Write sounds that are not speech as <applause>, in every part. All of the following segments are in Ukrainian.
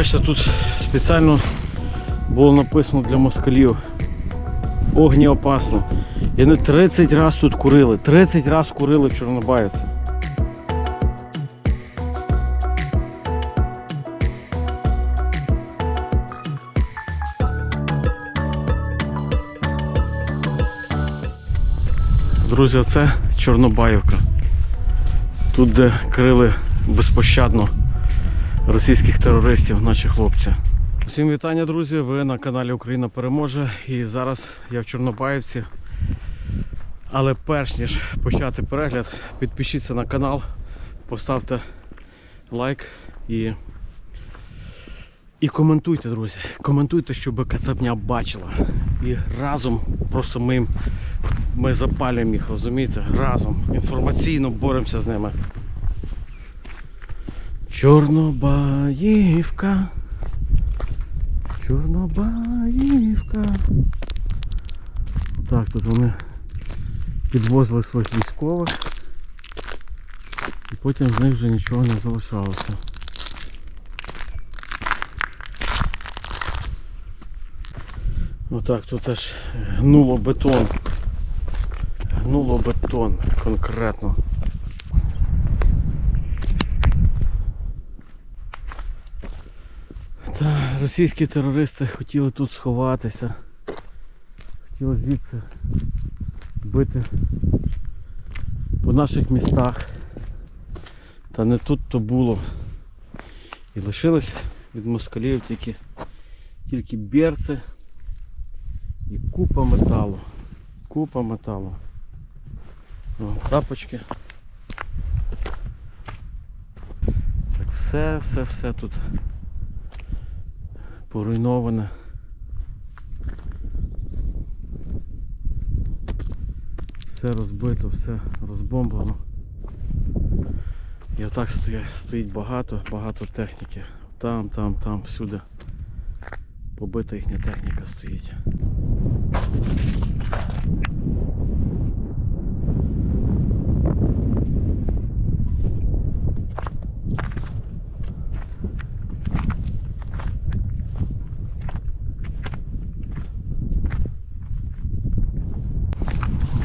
Бачите, тут спеціально було написано для москалів. Огні опасно. І вони 30 раз тут курили. 30 раз курили в Чорнобаївці. Друзі, оце Чорнобаївка. Тут, де крили безпощадно російських терористів, наші хлопці. Всім вітання, друзі! Ви на каналі Україна переможе. І зараз я в Чорнобаївці. Але перш ніж почати перегляд, підпишіться на канал, поставте лайк і, і коментуйте, друзі. Коментуйте, щоб Кацапня бачила. І разом просто ми, ми запалюємо їх, розумієте? Разом інформаційно боремося з ними. Чорнобаївка. Чорнобаївка. Так, тут вони підвозили своїх військових. І потім з них вже нічого не залишалося. Отак, тут аж гнуло бетон. Гнуло бетон конкретно. Та російські терористи хотіли тут сховатися. Хотіли звідси бити по наших містах. Та не тут то було. І лишилось від москалів тільки, тільки берці і купа металу. Купа металу. О, тапочки. Так все, все, все тут поруйноване. Все розбито, все розбомблено. І отак стоїть, багато, багато техніки. Там, там, там, всюди. Побита їхня техніка стоїть.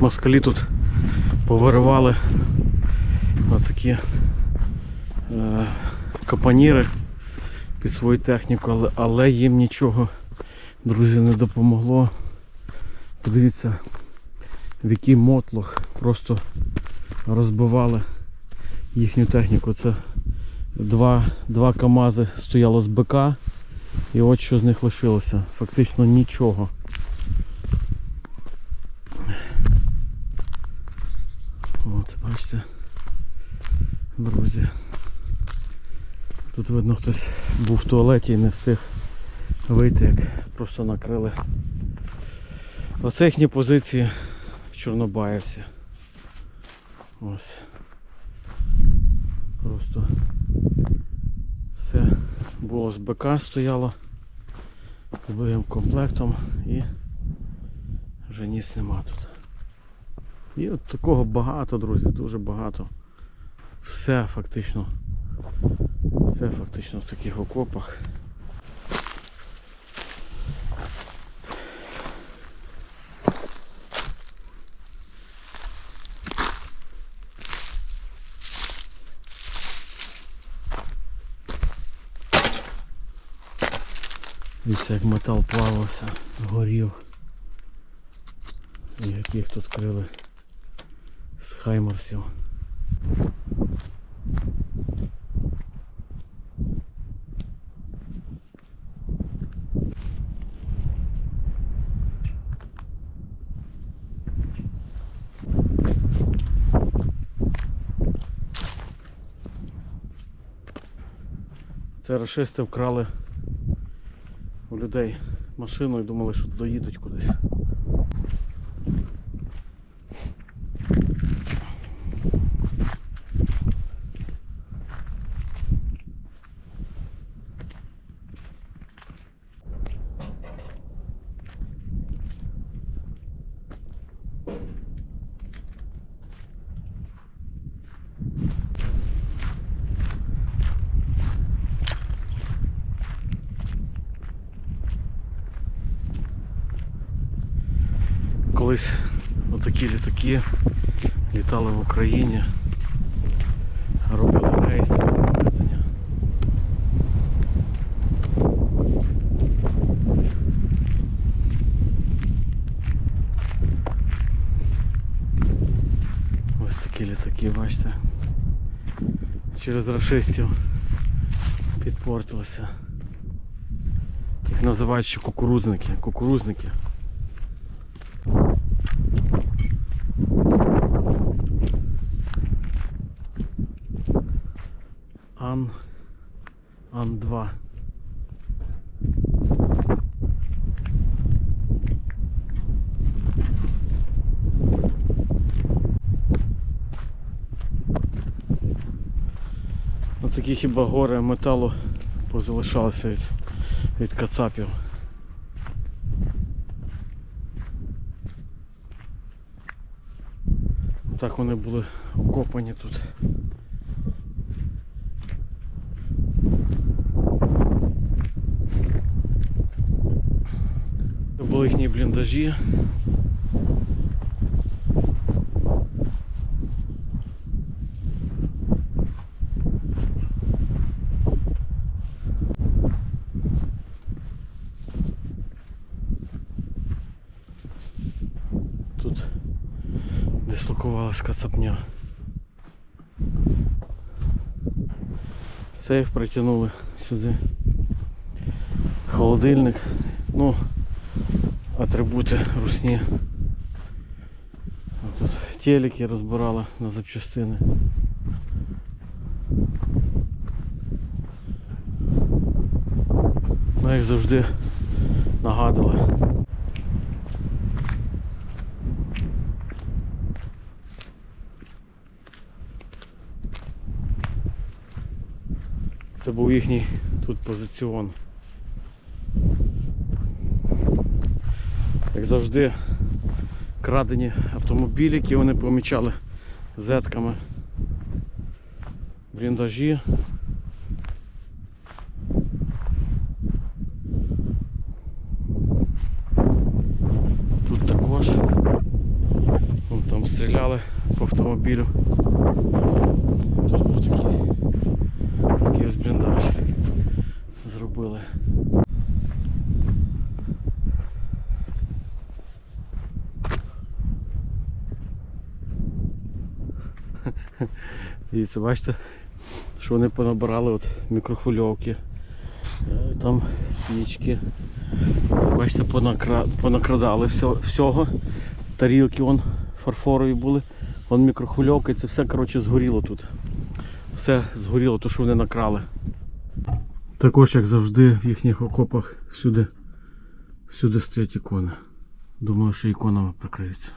Москалі тут повиривали отакі е, капаніри під свою техніку, але, але їм нічого, друзі, не допомогло. Подивіться, в який мотлох просто розбивали їхню техніку. Це два, два КАМАЗи стояло з БК і от що з них лишилося. Фактично нічого. От, бачите, друзі. Тут видно хтось був в туалеті і не встиг вийти, як просто накрили. Оце їхні позиції в Чорнобаївці. Ось. Просто все було з БК стояло з бойовим комплектом і вже ніс нема тут. І от такого багато, друзі, дуже багато. Все фактично. Все фактично в таких окопах. Дивіться, як метал плавався, горів. І яких тут крили хаймарсів. Це рашисти вкрали у людей машину і думали, що доїдуть кудись. Колись отакі літаки літали в Україні, робили рейси. Ось такі літаки, бачите. Через рашистів підпортилися. Їх називають ще кукурузники. Кукурузники. Ан-2. Такі хіба гори металу позалишалися від, від кацапів. Так вони були окопані тут. Їхні бліндажі. Тут дислокувалась кацапня. Сейф притягнули сюди. Холодильник. Ну, атрибути русні. Тут телеки розбирали на запчастини. Ну, як завжди нагадували. Це був їхній тут позиціон. Як завжди, крадені автомобілі, які вони помічали зетками. Бліндажі. Тут також. Там стріляли по автомобілю. Тут був такий <laughs> Дивіться, бачите, що вони понабирали от мікрохвильовки, е, там пічки. Бачите, понакра... понакрадали всього. Тарілки вон фарфорові були. Вон мікрохвильовка і це все коротше, згоріло тут. Все згоріло, то що вони накрали. Також, як завжди, в їхніх окопах всюди, всюди стоять ікони. Думаю, що іконами прикриються.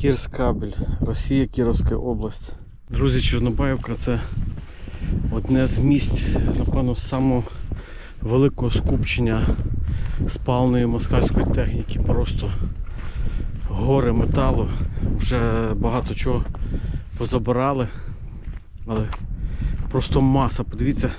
Кірскабель, Росія, Кіровська область. Друзі, Чорнобаївка це одне з місць, напевно, самого великого скупчення спалної москальської техніки. Просто гори металу. Вже багато чого позабирали. Але просто маса. Подивіться,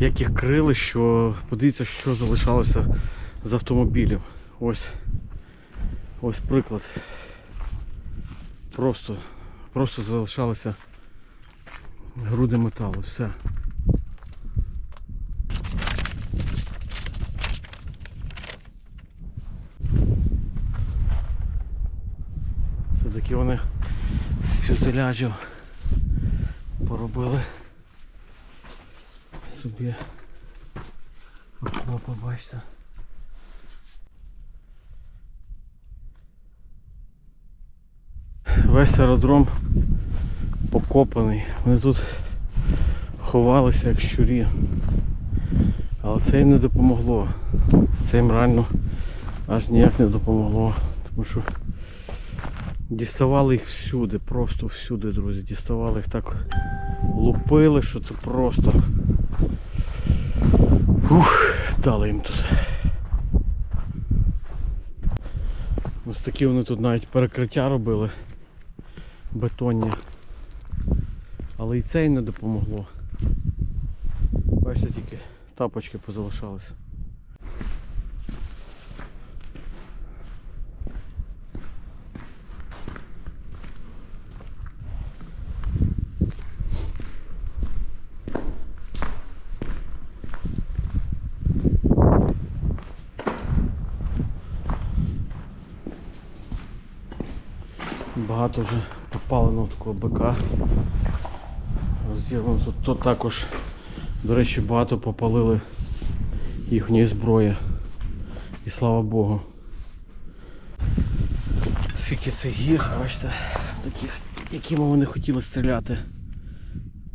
як їх крили, що подивіться, що залишалося з автомобілів. Ось, ось приклад. Просто, просто залишалися груди металу, все. Це такі вони з фюзеляжів поробили собі окопи, бачите. Весь аеродром покопаний. Вони тут ховалися як щурі. Але це їм не допомогло. Це їм реально аж ніяк не допомогло. Тому що діставали їх всюди, просто всюди, друзі. Діставали їх так лупили, що це просто. Ух, дали їм тут. Ось такі вони тут навіть перекриття робили бетонні. Але і це й не допомогло. Бачите, тільки тапочки позалишалися. Багато вже попаленого такого бика. Розірвано. Тут, тут також, до речі, багато попалили їхньої зброї. І слава Богу. Скільки це гір, бачите, таких, якими вони хотіли стріляти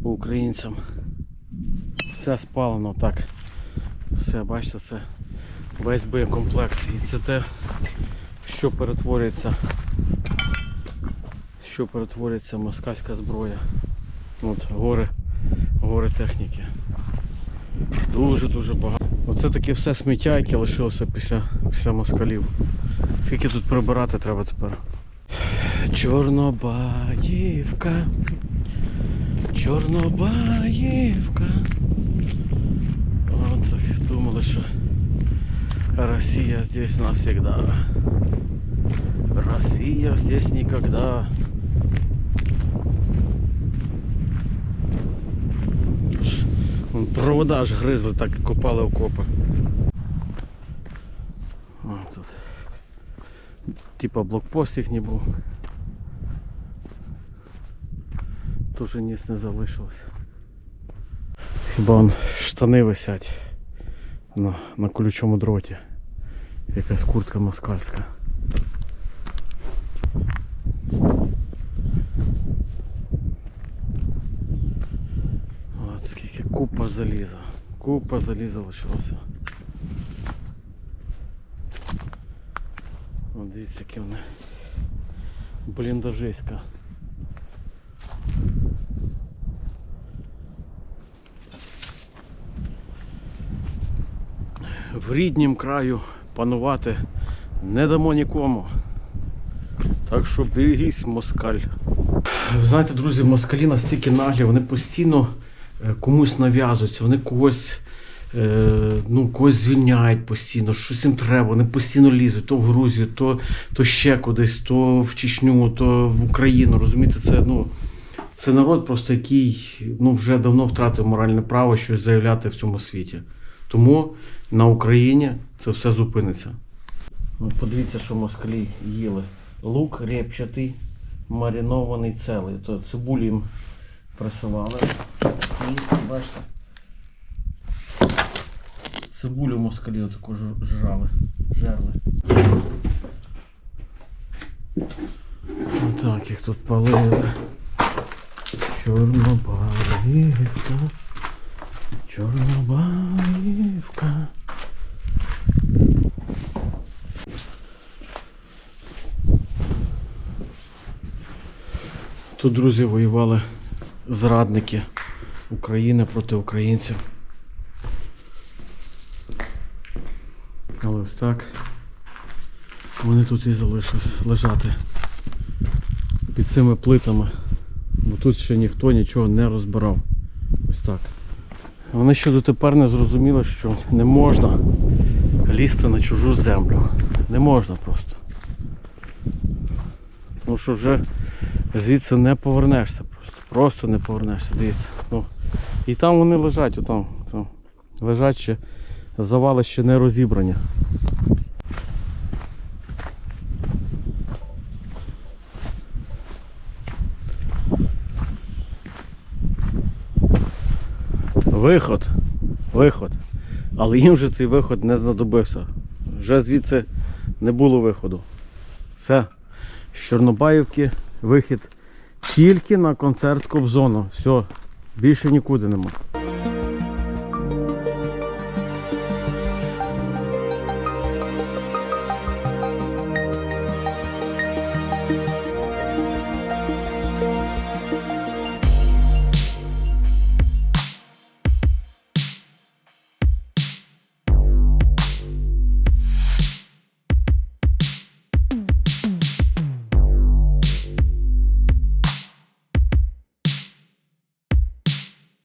по українцям. Все спалено так. Все, бачите, це весь боєкомплект. І це те, що перетворюється, що перетворюється москальська зброя. От гори, гори техніки. Дуже-дуже багато. Оце таке все сміття, яке лишилося після, після москалів. Скільки тут прибирати треба тепер? Чорнобаївка. Чорнобаївка. От так думали, що Россия здесь навсегда. Россия здесь никогда. Вон Провода аж гризли, так і копали окопи. О, тут. Типа блокпост їхній був. Вже ніс не залишилось. Хіба он штани висять на, на колючому дроті. Якась куртка москальська. От скільки купа заліза. Купа заліза лишилося. От дивіться, які вони. Бліндажиська. В ріднім краю панувати не дамо нікому. Так що берегись, москаль. Знаєте, друзі, москалі настільки наглі, вони постійно комусь нав'язуються, вони когось, е, ну, когось звільняють постійно, щось їм треба, вони постійно лізуть, то в Грузію, то, то ще кудись, то в Чечню, то в Україну. Розумієте, це, ну, це народ просто, який ну, вже давно втратив моральне право щось заявляти в цьому світі. Тому на Україні це все зупиниться. От подивіться, що москалі їли. Лук репчатий, маринований целий. То цибулю їм присилали. Їсти, бачите. Цибулю москалі отаку жрали. Жерли. Отак їх тут палили. Чорнобаївка. Чорнобаївка. Тут, друзі, воювали зрадники України проти українців. Але ось так. Вони тут і залишились лежати під цими плитами. Бо тут ще ніхто нічого не розбирав. Ось так. Вони ще дотепер не зрозуміли, що не можна лізти на чужу землю. Не можна просто. Тому що вже звідси не повернешся просто. Не повернешся, дивіться. Ну, і там вони лежать, отам, там. Лежать ще, завали ще не розібрані. Виход. Виход. Але їм вже цей виход не знадобився. Вже звідси не було виходу. Все. З Чорнобаївки вихід тільки на концерт Кобзона. Все. Більше нікуди нема.